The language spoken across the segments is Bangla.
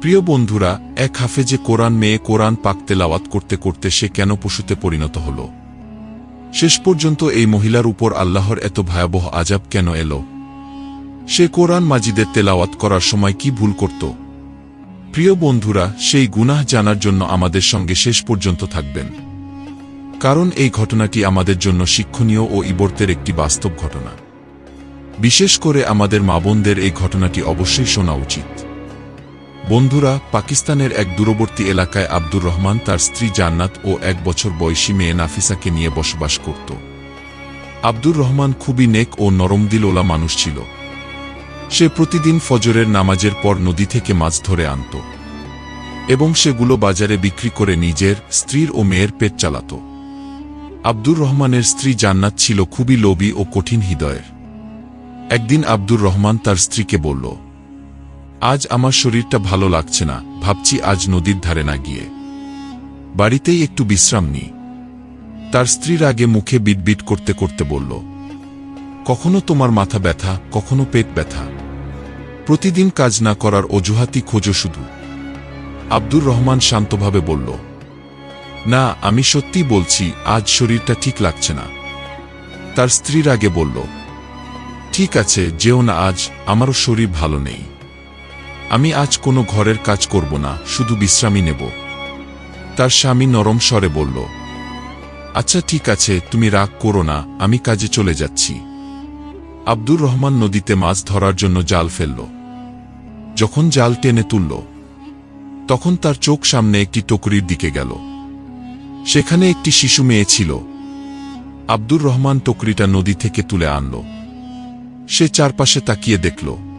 প্রিয় বন্ধুরা, এক হাফেজে কোরআন মেয়ে কোরআন পাক তেলাওয়াত করতে করতে সে কেন পশুতে পরিণত হল? শেষ পর্যন্ত এই মহিলার উপর আল্লাহর এত ভয়াবহ আজাব কেন এলো? সে কোরআন মাজিদের তেলাওয়াত করার সময় কি ভুল করত? প্রিয় বন্ধুরা, সেই গুনাহ জানার জন্য আমাদের সঙ্গে শেষ পর্যন্ত থাকবেন। কারণ এই ঘটনাটি আমাদের জন্য শিক্ষণীয় ও ইবর্তের একটি বাস্তব ঘটনা। বিশেষ করে আমাদের মা এই ঘটনাটি অবশ্যই শোনা উচিত। বন্ধুরা, পাকিস্তানের এক দূরবর্তী এলাকায় আব্দুর রহমান তার স্ত্রী জান্নাত ও এক বছর বয়সী মেয়ে নাফিসাকে নিয়ে বসবাস করত। আব্দুর রহমান খুবই নেক ও নরম নরমদিলোলা মানুষ ছিল। সে প্রতিদিন ফজরের নামাজের পর নদী থেকে মাছ ধরে আনত এবং সেগুলো বাজারে বিক্রি করে নিজের, স্ত্রীর ও মেয়ের পেট চালাত। আব্দুর রহমানের স্ত্রী জান্নাত ছিল খুবই লোভী ও কঠিন হৃদয়ের। একদিন আব্দুর রহমান তার স্ত্রীকে বলল আজ আমার শরীরটা ভালো লাগছে না, ভাবছি আজ নদীর ধারে না গিয়ে। বাড়িতেই একটু বিশ্রাম নি তার স্ত্রীর আগে মুখে বিটবিট করতে করতে বলল, কখনো তোমার মাথা ব্যথা, কখনো পেট ব্যথা। প্রতিদিন কাজ না করার অজুহাতি খোঁজো শুধু। আব্দুর রহমান শান্তভাবে বলল, না, আমি সত্যি বলছি, আজ শরীরটা ঠিক লাগছে না। তার স্ত্রীর আগে বলল, ঠিক আছে, যেও না আজ, আমারও শরীর ভালো নেই। আমি আজ কোনো ঘরের কাজ করব না, শুধু বিশ্রামই নেব। তার স্বামী নরম স্বরে বলল আচ্ছা ঠিক আছে, তুমি রাগ করো না, আমি কাজে চলে যাচ্ছি। আব্দুর রহমান নদীতে মাছ ধরার জন্য জাল ফেলল। যখন জাল টেনে তুলল, তখন তার চোখ সামনে একটি টকরির দিকে গেল। সেখানে একটি শিশু মেয়ে ছিল। আব্দুর রহমান টকরিটা নদী থেকে তুলে আনল। সে চারপাশে তাকিয়ে দেখল।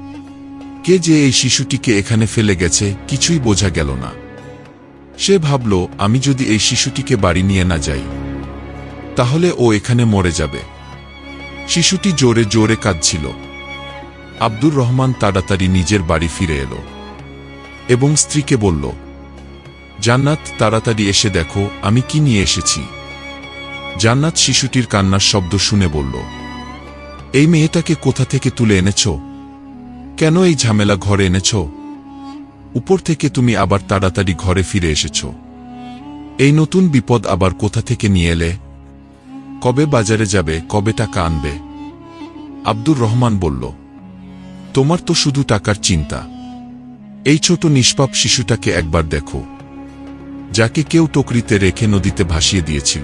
কে যে এই শিশুটিকে এখানে ফেলে গেছে কিছুই বোঝা গেল না। সে ভাবল, আমি যদি এই শিশুটিকে বাড়ি নিয়ে না যাই, তাহলে ও এখানে মরে যাবে। শিশুটি জোরে জোরে কাঁদছিল। আব্দুর রহমান তাড়াতাড়ি নিজের বাড়ি ফিরে এলো এবং স্ত্রীকে বলল, জান্নাত, তাড়াতাড়ি এসে দেখো, আমি কি নিয়ে এসেছি? জান্নাত শিশুটির কান্নার শব্দ শুনে বলল, এই মেয়েটাকে কোথা থেকে তুলে এনেছ? কেন এই ঝামেলা ঘরে এনেছ? উপর থেকে তুমি আবার তাড়াতাড়ি ঘরে ফিরে এসেছ। এই নতুন বিপদ আবার কোথা থেকে নিয়ে এলে? কবে বাজারে যাবে, কবে টাকা আনবে? আব্দুর রহমান বলল, তোমার তো শুধু টাকার চিন্তা। এই ছোট নিষ্পাপ শিশুটাকে একবার দেখো। যাকে কেউ টকরিতে রেখে নদীতে ভাসিয়ে দিয়েছিল।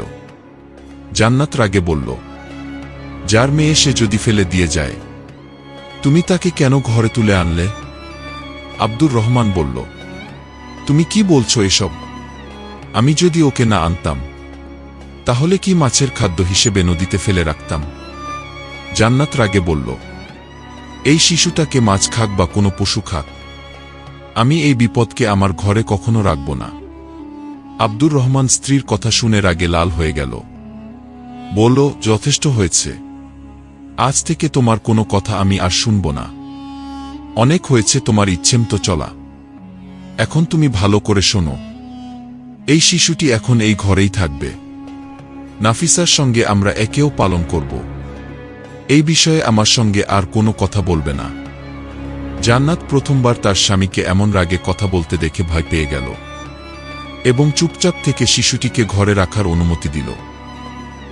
জান্নাত রাগে বলল, যার মেয়ে সে যদি ফেলে দিয়ে যায় তুমি তাকে কেন ঘরে তুলে আনলে? আব্দুর রহমান বলল, তুমি কি বলছো এসব? আমি যদি ওকে না আনতাম, তাহলে কি মাছের খাদ্য হিসেবে নদীতে ফেলে রাখতাম? জান্নাত রাগে বলল, এই শিশুটাকে মাছ খাক বা কোনো পশু খাক, আমি এই বিপদকে আমার ঘরে কখনো রাখব না। আব্দুর রহমান স্ত্রীর কথা শুনে রাগে লাল হয়ে গেল। বলল, যথেষ্ট হয়েছে। আজ থেকে তোমার কোনো কথা আমি আর শুনব না। অনেক হয়েছে তোমার ইচ্ছেমতো চলা। এখন তুমি ভালো করে শোনো। এই শিশুটি এখন এই ঘরেই থাকবে। নাফিসার সঙ্গে আমরা একেও পালন করব। এই বিষয়ে আমার সঙ্গে আর কোনো কথা বলবে না। জান্নাত প্রথমবার তার স্বামীকে এমন রাগে কথা বলতে দেখে ভয় পেয়ে গেল। এবং চুপচাপ থেকে শিশুটিকে ঘরে রাখার অনুমতি দিল।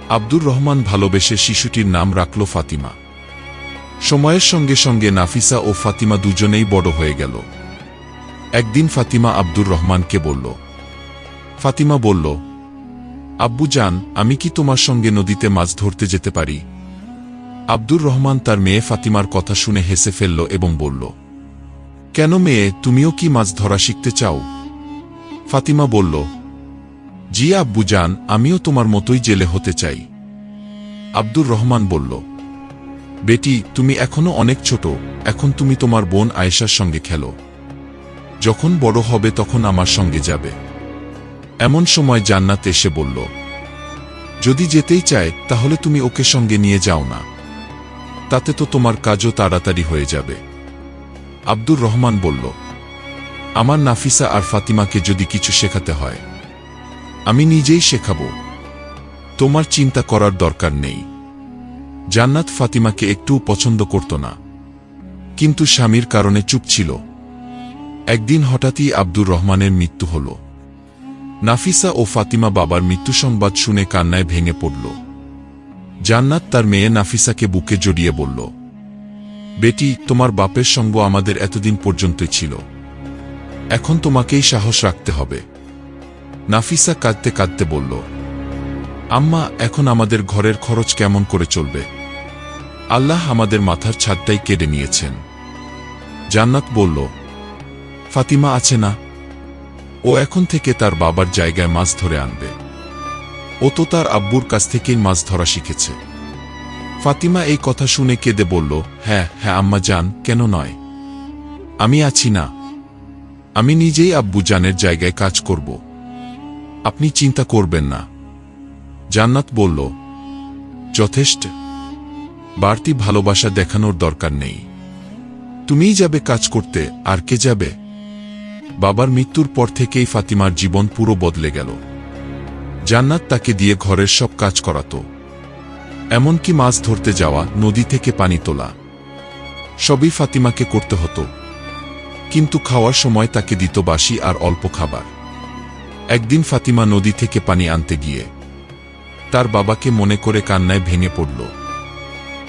আব্দুর রহমান ভালোবেসে শিশুটির নাম রাখল ফাতিমা। সময়ের সঙ্গে সঙ্গে নাফিসা ও ফাতিমা দুজনেই বড় হয়ে গেল। একদিন ফাতিমা আব্দুর রহমানকে বলল, ফাতিমা বলল, আব্বু যান আমি কি তোমার সঙ্গে নদীতে মাছ ধরতে যেতে পারি? আব্দুর রহমান তার মেয়ে ফাতিমার কথা শুনে হেসে ফেলল এবং বলল, কেন মেয়ে, তুমিও কি মাছ ধরা শিখতে চাও? ফাতিমা বলল জি আব্বু যান আমিও তোমার মতোই জেলে হতে চাই। আব্দুর রহমান বলল, বেটি, তুমি এখনও অনেক ছোট, এখন তুমি তোমার বোন আয়েশার সঙ্গে খেলো। যখন বড় হবে তখন আমার সঙ্গে যাবে। এমন সময় জান্নাত এসে বলল, যদি যেতেই চায়, তাহলে তুমি ওকে সঙ্গে নিয়ে যাও না। তাতে তো তোমার কাজও তাড়াতাড়ি হয়ে যাবে। আব্দুর রহমান বলল, আমার নাফিসা আর ফাতিমাকে যদি কিছু শেখাতে হয় আমি নিজেই শেখাব। তোমার চিন্তা করার দরকার নেই। জান্নাত ফাতিমাকে একটু পছন্দ করত না। কিন্তু স্বামীর কারণে চুপ ছিল। একদিন হঠাৎই আব্দুর রহমানের মৃত্যু হল। নাফিসা ও ফাতিমা বাবার মৃত্যু সংবাদ শুনে কান্নায় ভেঙে পড়ল। জান্নাত তার মেয়ে নাফিসাকে বুকে জড়িয়ে বলল, বেটি, তোমার বাপের সঙ্গ আমাদের এতদিন পর্যন্তই ছিল। এখন তোমাকেই সাহস রাখতে হবে। নাফিসা কাঁদতে কাঁদতে বলল, আম্মা, এখন আমাদের ঘরের খরচ কেমন করে চলবে? আল্লাহ আমাদের মাথার ছাদটাই কেড়ে নিয়েছেন। জান্নাত বলল, ফাতিমা আছে না। ও এখন থেকে তার বাবার জায়গায় মাছ ধরে আনবে। ও তো তার আব্বুর কাছ থেকেই মাছ ধরা শিখেছে। ফাতিমা এই কথা শুনে কেঁদে বলল হ্যাঁ হ্যাঁ আম্মা যান, কেন নয়? আমি আছি না। আমি নিজেই আব্বু জানের জায়গায় কাজ করব। আপনি চিন্তা করবেন না। জান্নাত বলল, যথেষ্ট। বাড়তি ভালোবাসা দেখানোর দরকার নেই। তুমিই যাবে কাজ করতে, আর কে যাবে? বাবার মৃত্যুর পর থেকেই ফাতিমার জীবন পুরো বদলে গেল। জান্নাত তাকে দিয়ে ঘরের সব কাজ করাতো। এমনকি মাছ ধরতে যাওয়া, নদী থেকে পানি তোলা। সবই ফাতিমাকে করতে হতো। কিন্তু খাওয়ার সময় তাকে দিত বাসি আর অল্প খাবার। একদিন ফাতিমা নদী থেকে পানি আনতে গিয়ে তার বাবাকে মনে করে কান্নায় ভেঙে পড়ল।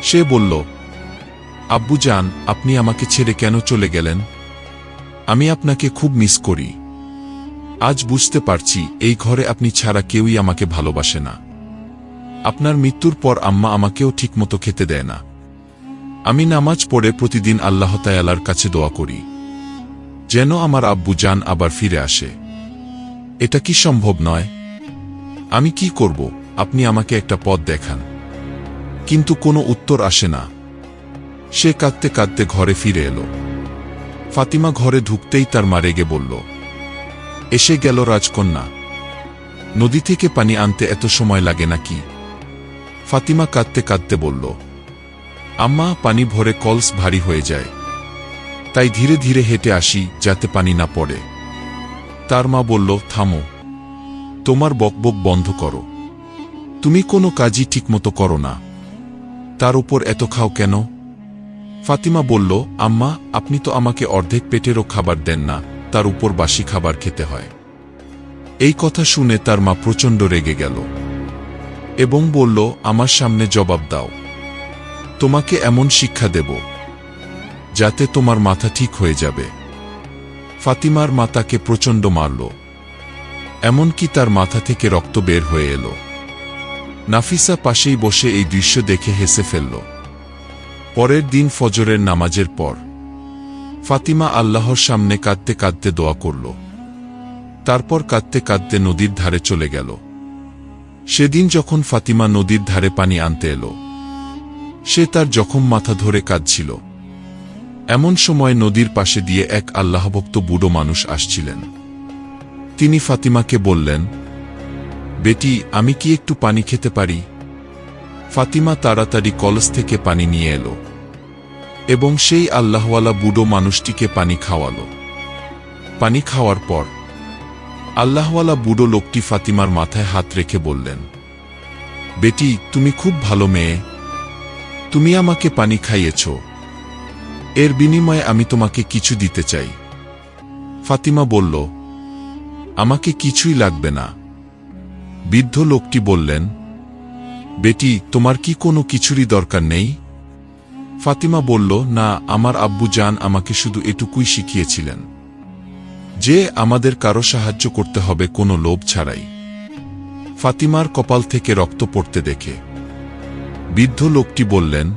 সে বলল, আব্বু যান আপনি আমাকে ছেড়ে কেন চলে গেলেন? আমি আপনাকে খুব মিস করি। আজ বুঝতে পারছি এই ঘরে আপনি ছাড়া কেউই আমাকে ভালোবাসে না। আপনার মৃত্যুর পর আম্মা আমাকেও ঠিকমতো খেতে দেয় না। আমি নামাজ পড়ে প্রতিদিন আল্লাহ তায়ালার কাছে দোয়া করি। যেন আমার আব্বু যান আবার ফিরে আসে। এটা কি সম্ভব নয়? আমি কি করব? আপনি আমাকে একটা পথ দেখান। কিন্তু কোনো উত্তর আসে না। সে কাঁদতে কাঁদতে ঘরে ফিরে এলো। ফাতিমা ঘরে ঢুকতেই তার মা রেগে বলল, এসে গেল রাজকন্যা। নদী থেকে পানি আনতে এত সময় লাগে নাকি? ফাতিমা কাঁদতে কাঁদতে বলল, আম্মা, পানি ভরে কলস ভারী হয়ে যায়। তাই ধীরে ধীরে হেঁটে আসি যাতে পানি না পড়ে। তার মা বলল, থামো। তোমার বকবক বন্ধ করো। তুমি কোনো কাজই ঠিকমতো করো না। তার উপর এত খাও কেন? ফাতিমা বলল, আম্মা, আপনি তো আমাকে অর্ধেক পেটেরও খাবার দেন না। তার উপর বাসি খাবার খেতে হয়। এই কথা শুনে তার মা প্রচণ্ড রেগে গেল এবং বলল, আমার সামনে জবাব দাও। তোমাকে এমন শিক্ষা দেব যাতে তোমার মাথা ঠিক হয়ে যাবে। ফাতিমার মাতাকে প্রচণ্ড মারল। এমনকি তার মাথা থেকে রক্ত বের হয়ে এলো। নাফিসা পাশেই বসে এই দৃশ্য দেখে হেসে ফেলল। পরের দিন ফজরের নামাজের পর, ফাতিমা আল্লাহর সামনে কাঁদতে কাঁদতে দোয়া করল। তারপর কাঁদতে কাঁদতে নদীর ধারে চলে গেল। সেদিন যখন ফাতিমা নদীর ধারে পানি আনতে এলো, সে তার জখম মাথা ধরে কাঁদছিল। এমন সময় নদীর পাশে দিয়ে এক আল্লাহভক্ত বুড়ো মানুষ আসছিলেন। তিনি ফাতিমাকে বললেন, বেটি, আমি কি একটু পানি খেতে পারি? ফাতিমা তাড়াতাড়ি কলস থেকে পানি নিয়ে এলো এবং সেই আল্লাহওয়ালা বুড়ো মানুষটিকে পানি খাওয়ালো। পানি খাওয়ার পর আল্লাহওয়ালা বুড়ো লোকটি ফাতিমার মাথায় হাত রেখে বললেন, বেটি, তুমি খুব ভালো মেয়ে। তুমি আমাকে পানি খাইয়েছ। এর বিনিময়ে আমি তোমাকে কিছু দিতে চাই। ফাতিমা বলল, আমাকে কিছুই লাগবে না। বৃদ্ধ লোকটি বললেন, বেটি, তোমার কি কোনো কিছুরই দরকার নেই? ফাতিমা বলল, না, আমার আব্বু জান আমাকে শুধু এটুকুই শিখিয়েছিলেন। যে আমাদের কারও সাহায্য করতে হবে কোনো লোভ ছাড়াই। ফাতিমার কপাল থেকে রক্ত পড়তে দেখে। বৃদ্ধ লোকটি বললেন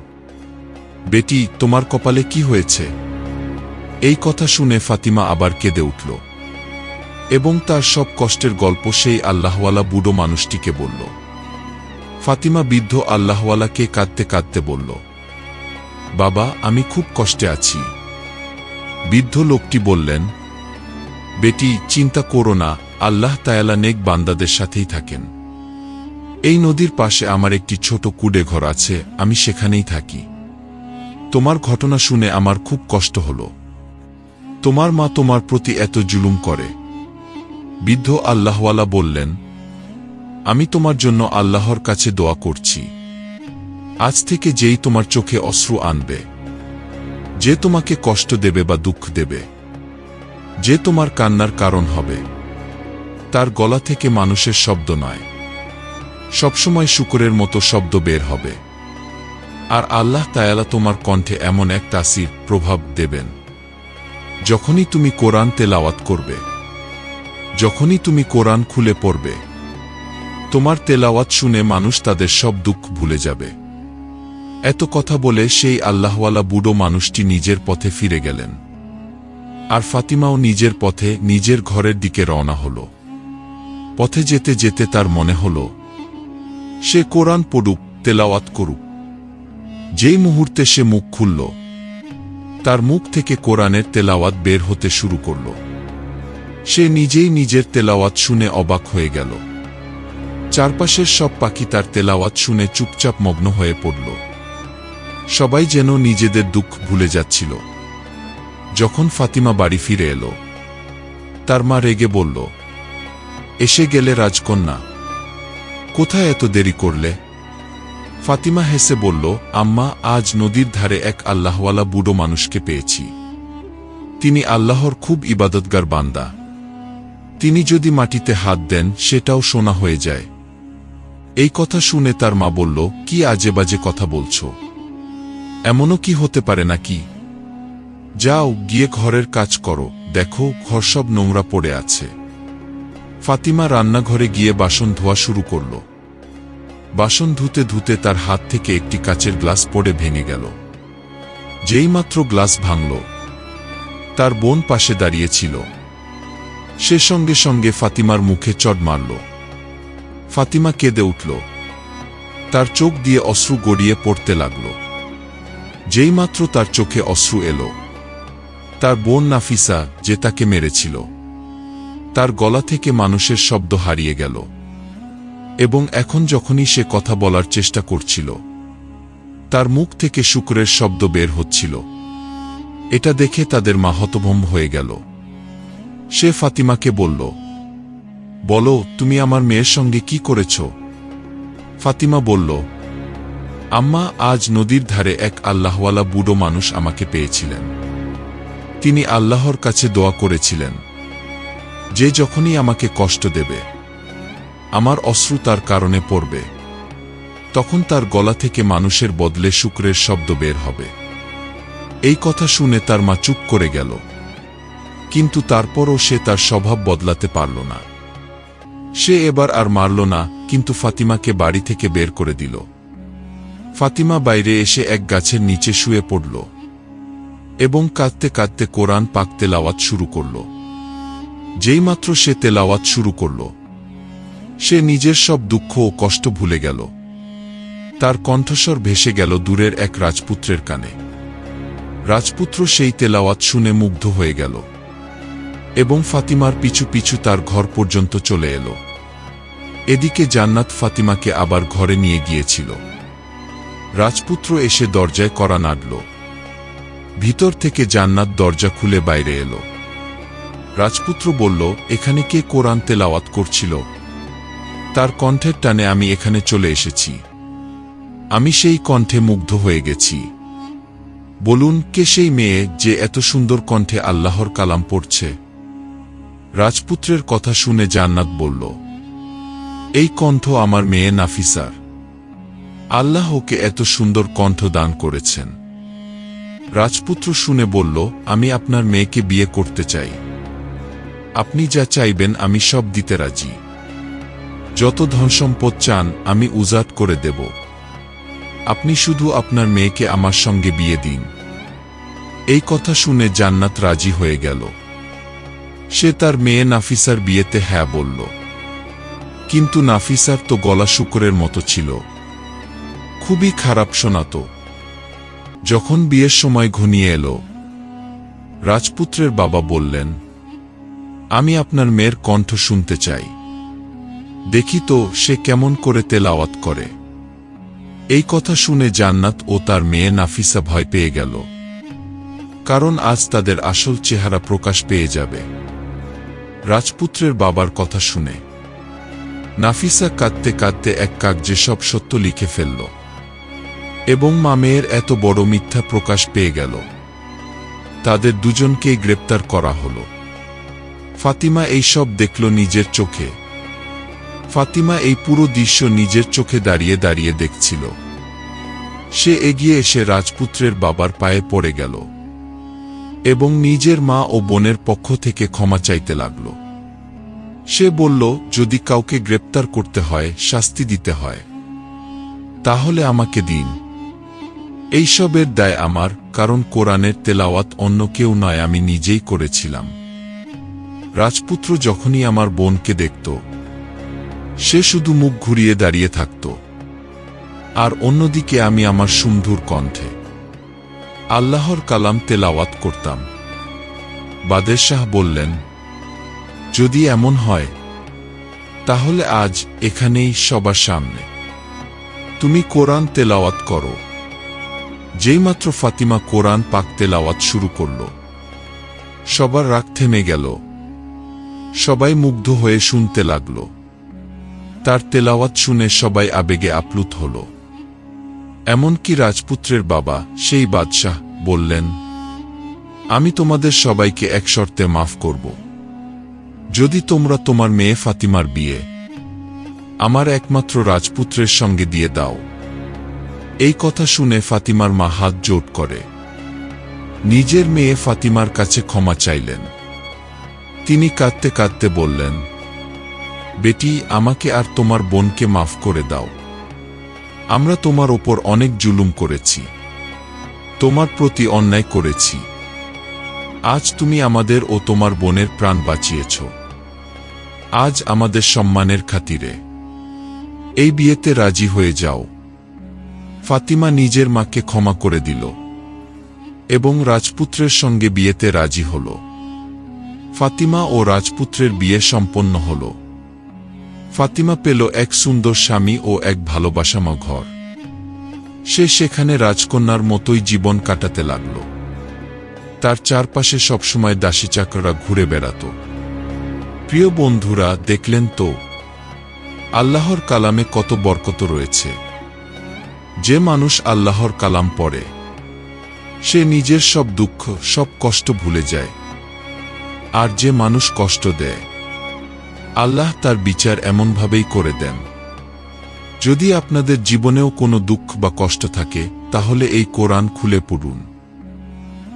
বেটি, তোমার কপালে কি হয়েছে? এই কথা শুনে ফাতিমা আবার কেঁদে উঠল। এবং তার সব কষ্টের গল্প সেই আল্লাহওয়ালা বুড়ো মানুষটিকে বলল। ফাতিমা বৃদ্ধ আল্লাহওয়ালাকে কাঁদতে কাঁদতে বলল, বাবা, আমি খুব কষ্টে আছি। বৃদ্ধ লোকটি বললেন, বেটি, চিন্তা করো না, আল্লাহ তায়ালা নেক বান্দাদের সাথেই থাকেন। এই নদীর পাশে আমার একটি ছোট কুডে ঘর আছে, আমি সেখানেই থাকি। তোমার ঘটনা শুনে আমার খুব কষ্ট হল। তোমার মা তোমার প্রতি এত জুলুম করে। বৃদ্ধ আল্লাহওয়ালা বললেন, আমি তোমার জন্য আল্লাহর কাছে দোয়া করছি। আজ থেকে যেই তোমার চোখে অশ্রু আনবে, যে তোমাকে কষ্ট দেবে বা দুঃখ দেবে, যে তোমার কান্নার কারণ হবে, তার গলা থেকে মানুষের শব্দ নয়। সবসময় শুকরের মতো শব্দ বের হবে। আর আল্লাহ তায়ালা তোমার কণ্ঠে এমন এক তাসির প্রভাব দেবেন। যখনই তুমি কোরআন তেলাওয়াত করবে, যখনই তুমি কোরআন খুলে পড়বে, তোমার তেলাওয়াত শুনে মানুষ তাদের সব দুঃখ ভুলে যাবে। এত কথা বলে সেই আল্লাহওয়ালা বুড়ো মানুষটি নিজের পথে ফিরে গেলেন। আর ফাতিমাও নিজের পথে নিজের ঘরের দিকে রওনা হল। পথে যেতে যেতে তার মনে হল, সে কোরআন পড়ুক, তেলাওয়াত করুক। যেই মুহূর্তে সে মুখ খুলল, তার মুখ থেকে কোরআনের তেলাওয়াত বের হতে শুরু করল। সে নিজেই নিজের তেলাওয়াত শুনে অবাক হয়ে গেল। চারপাশের সব পাখি তার তেলাওয়াত শুনে চুপচাপ মগ্ন হয়ে পড়ল। সবাই যেন নিজেদের দুঃখ ভুলে যাচ্ছিল। যখন ফাতিমা বাড়ি ফিরে এলো, তার মা রেগে বলল, এসে গেলে রাজকন্যা, কোথায় এত দেরি করলে? ফাতিমা হেসে বলল, আম্মা, আজ নদীর ধারে এক আল্লাহওয়ালা বুড়ো মানুষকে পেয়েছি। তিনি আল্লাহর খুব ইবাদতগার বান্দা। তিনি যদি মাটিতে হাত দেন, সেটাও সোনা হয়ে যায়। এই কথা শুনে তার মা বলল, কি আজে বাজে কথা বলছ? এমনও কি হতে পারে নাকি? যাও, গিয়ে ঘরের কাজ করো। দেখো, ঘর সব নোংরা পড়ে আছে। ফাতিমা রান্নাঘরে গিয়ে বাসন ধোয়া শুরু করল। বাসন ধুতে ধুতে তার হাত থেকে একটি কাচের গ্লাস পড়ে ভেঙে গেল। যেইমাত্র গ্লাস ভাঙল, তার বোন পাশে দাঁড়িয়েছিল। সে সঙ্গে সঙ্গে ফাতিমার মুখে চড় মারল। ফাতিমা কেঁদে উঠল। তার চোখ দিয়ে অশ্রু গড়িয়ে পড়তে লাগল। যেইমাত্র তার চোখে অশ্রু এলো, তার বোন নাফিসা যে তাকে মেরেছিল, তার গলা থেকে মানুষের শব্দ হারিয়ে গেল। এবং এখন যখনই সে কথা বলার চেষ্টা করছিল, তার মুখ থেকে শুক্রের শব্দ বের হচ্ছিল। এটা দেখে তাদের মা হতভম্ব হয়ে গেল। সে ফাতিমাকে বলল, বলো, তুমি আমার মেয়ের সঙ্গে কি করেছ? ফাতিমা বলল, আম্মা, আজ নদীর ধারে এক আল্লাহওয়ালা বুড়ো মানুষ আমাকে পেয়েছিলেন। তিনি আল্লাহর কাছে দোয়া করেছিলেন। যে যখনই আমাকে কষ্ট দেবে আমার অশ্রু তার কারণে পড়বে। তখন তার গলা থেকে মানুষের বদলে শুক্রের শব্দ বের হবে। এই কথা শুনে তার মা চুপ করে গেল। কিন্তু তারপরও সে তার স্বভাব বদলাতে পারল না। সে এবার আর মারল না, কিন্তু ফাতিমাকে বাড়ি থেকে বের করে দিল। ফাতিমা বাইরে এসে এক গাছের নিচে শুয়ে পড়ল এবং কাঁদতে কাঁদতে কোরআন পাক তেলাওয়াত শুরু করল। যেইমাত্র সে তেলাওয়াত শুরু করল সে নিজের সব দুঃখ ও কষ্ট ভুলে গেল। তার কণ্ঠস্বর ভেসে গেল দূরের এক রাজপুত্রের কানে। রাজপুত্র সেই তেলাওয়াত শুনে মুগ্ধ হয়ে গেল এবং ফাতিমার পিছু পিছু তার ঘর পর্যন্ত চলে এলো। এদিকে জান্নাত ফাতিমাকে আবার ঘরে নিয়ে গিয়েছিল। রাজপুত্র এসে দরজায় করা নাড়ল। ভিতর থেকে জান্নাত দরজা খুলে বাইরে এলো। রাজপুত্র বলল, এখানে কে কোরআন তেলাওয়াত করছিল? তার কণ্ঠের টানে আমি এখানে চলে এসেছি। আমি সেই কণ্ঠে মুগ্ধ হয়ে গেছি। বলুন, কে সেই মেয়ে যে এত সুন্দর কণ্ঠে আল্লাহর কালাম পড়ছে? রাজপুত্রের কথা শুনে জান্নাত বলল, এই কণ্ঠ আমার মেয়ে নাফিসার। আল্লাহ ওকে এত সুন্দর কণ্ঠ দান করেছেন। রাজপুত্র শুনে বলল, আমি আপনার মেয়েকে বিয়ে করতে চাই। আপনি যা চাইবেন আমি সব দিতে রাজি। যত ধনসম্পদ চান, আমি উজাট করে দেব। আপনি শুধু আপনার মেয়েকে আমার সঙ্গে বিয়ে দিন। এই কথা শুনে জান্নাত রাজি হয়ে গেল। সে তার মেয়ে নাফিসার বিয়েতে হ্যাঁ বলল। কিন্তু নাফিসার তো গলা শুকরের মতো ছিল। খুবই খারাপ শোনাত। যখন বিয়ের সময় ঘনিয়ে এলো, রাজপুত্রের বাবা বললেন, আমি আপনার মেয়ের কণ্ঠ শুনতে চাই। দেখি তো সে কেমন করে তেলাওয়াত করে। এই কথা শুনে জান্নাত ও তার মেয়ে নাফিসা ভয় পেয়ে গেল। কারণ আজ তাদের আসল চেহারা প্রকাশ পেয়ে যাবে। রাজপুত্রের বাবার কথা শুনে। নাফিসা কাঁদতে কাঁদতে এক কাগজে সব সত্য লিখে ফেলল। এবং মা মেয়ের এত বড় মিথ্যা প্রকাশ পেয়ে গেল। তাদের দুজনকেই গ্রেপ্তার করা হল। ফাতিমা এই সব দেখল নিজের চোখে। ফাতিমা এই পুরো দৃশ্য নিজের চোখে দাঁড়িয়ে দাঁড়িয়ে দেখছিল। সে এগিয়ে এসে রাজপুত্রের বাবার পায়ে পড়ে গেল এবং নিজের মা ও বোনের পক্ষ থেকে ক্ষমা চাইতে লাগল। সে বলল, যদি কাউকে গ্রেপ্তার করতে হয়, শাস্তি দিতে হয়, তাহলে আমাকে দিন। এইসবের দায় আমার, কারণ কোরআনের তেলাওয়াত অন্য কেউ নয়, আমি নিজেই করেছিলাম। রাজপুত্র যখনই আমার বোনকে দেখত সে শুধু মুখ ঘুরিয়ে দাঁড়িয়ে থাকত। আর অন্যদিকে আমি আমার সুমধুর কণ্ঠে। আল্লাহর কালাম তেলাওয়াত করতাম। বাদের শাহ বললেন, যদি এমন হয়, তাহলে আজ এখানেই সবার সামনে। তুমি কোরআন তেলাওয়াত করো। যেইমাত্র ফাতিমা কোরআন পাক তেলাওয়াত শুরু করল, সবার রাগ থেমে গেল। সবাই মুগ্ধ হয়ে শুনতে লাগল। তার তেলাওয়াত শুনে সবাই আবেগে আপ্লুত হল। এমনকি রাজপুত্রের বাবা, সেই বাদশাহ, বললেন, আমি তোমাদের সবাইকে এক শর্তে মাফ করব। যদি তোমরা তোমার মেয়ে ফাতিমার বিয়ে আমার একমাত্র রাজপুত্রের সঙ্গে দিয়ে দাও। এই কথা শুনে ফাতিমার মা হাত জোট করে। নিজের মেয়ে ফাতিমার কাছে ক্ষমা চাইলেন। তিনি কাঁদতে কাঁদতে বললেন বেটি, আমাকে আর তোমার বোনকে মাফ করে দাও। আমরা তোমার ওপর অনেক জুলুম করেছি। তোমার প্রতি অন্যায় করেছি। আজ তুমি আমাদের ও তোমার বোনের প্রাণ বাঁচিয়েছ। আজ আমাদের সম্মানের খাতিরে। এই বিয়েতে রাজি হয়ে যাও। ফাতিমা নিজের মাকে ক্ষমা করে দিল এবং রাজপুত্রের সঙ্গে বিয়েতে রাজি হল। ফাতিমা ও রাজপুত্রের বিয়ে সম্পন্ন হল। ফাতিমা পেল এক সুন্দর স্বামী ও এক ভালোবাসামা ঘর। সে সেখানে রাজকন্যার মতোই জীবন কাটাতে লাগল। তার চারপাশে সবসময় দাসী চাকররা ঘুরে বেড়াত। প্রিয় বন্ধুরা, দেখলেন তো, আল্লাহর কালামে কত বরকত রয়েছে। যে মানুষ আল্লাহর কালাম পড়ে, সে নিজের সব দুঃখ, সব কষ্ট ভুলে যায়। আর যে মানুষ কষ্ট দেয় আল্লাহ তার বিচার এমনভাবেই করে দেন। যদি আপনাদের জীবনেও কোনো দুঃখ বা কষ্ট থাকে, তাহলে এই কোরআন খুলে পড়ুন।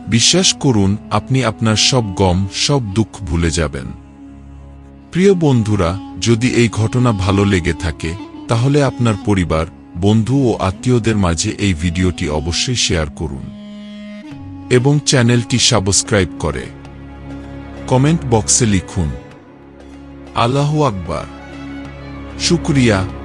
বিশ্বাস করুন, আপনি আপনার সব গম, সব দুঃখ ভুলে যাবেন। প্রিয় বন্ধুরা, যদি এই ঘটনা ভালো লেগে থাকে, তাহলে আপনার পরিবার, বন্ধু ও আত্মীয়দের মাঝে এই ভিডিওটি অবশ্যই শেয়ার করুন। এবং চ্যানেলটি সাবস্ক্রাইব করে। কমেন্ট বক্সে লিখুন আল্লাহ আকবর। শুক্রিয়া।